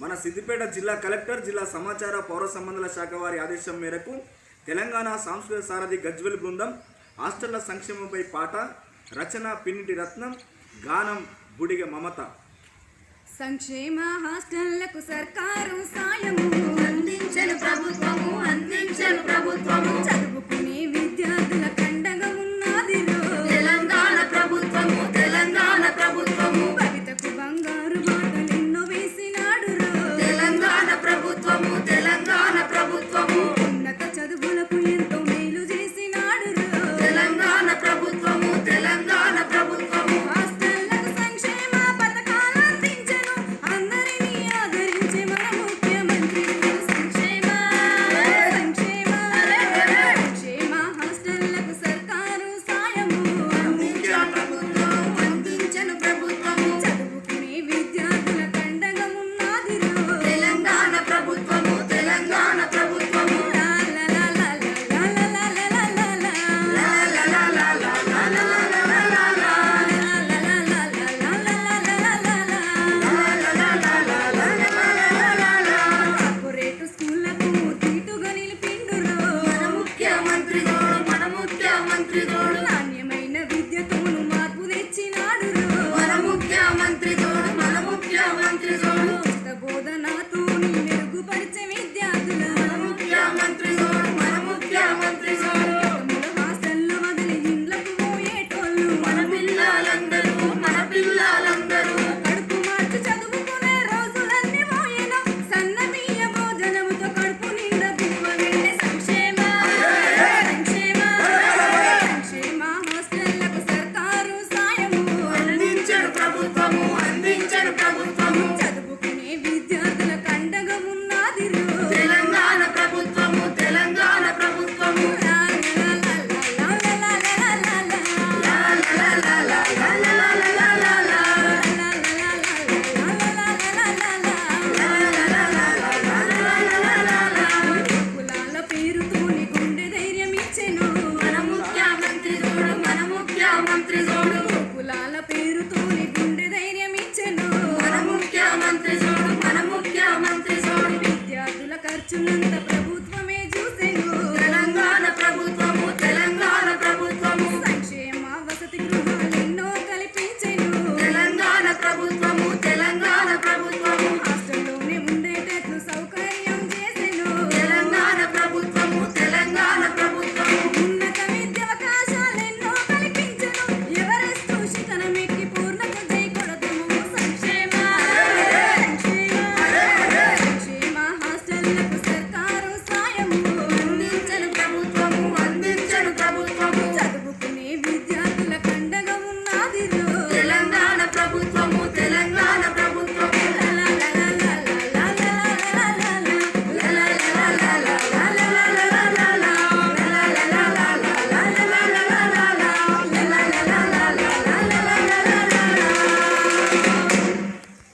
మన సిద్దిపేట జిల్లా కలెక్టర్ జిల్లా సమాచార పౌర సంబంధాల శాఖ వారి ఆదేశం మేరకు తెలంగాణ సాంస్కృతిక సారథి గజ్వెల్ బృందం హాస్టళ్ళ సంక్షేమంపై పాట రచన పిన్నిటి రత్నం గానం బుడిగ మమత. సంక్షేమ హాస్టళ్ళకు సర్కారు సాయము అందించను ప్రభుత్వము అందించను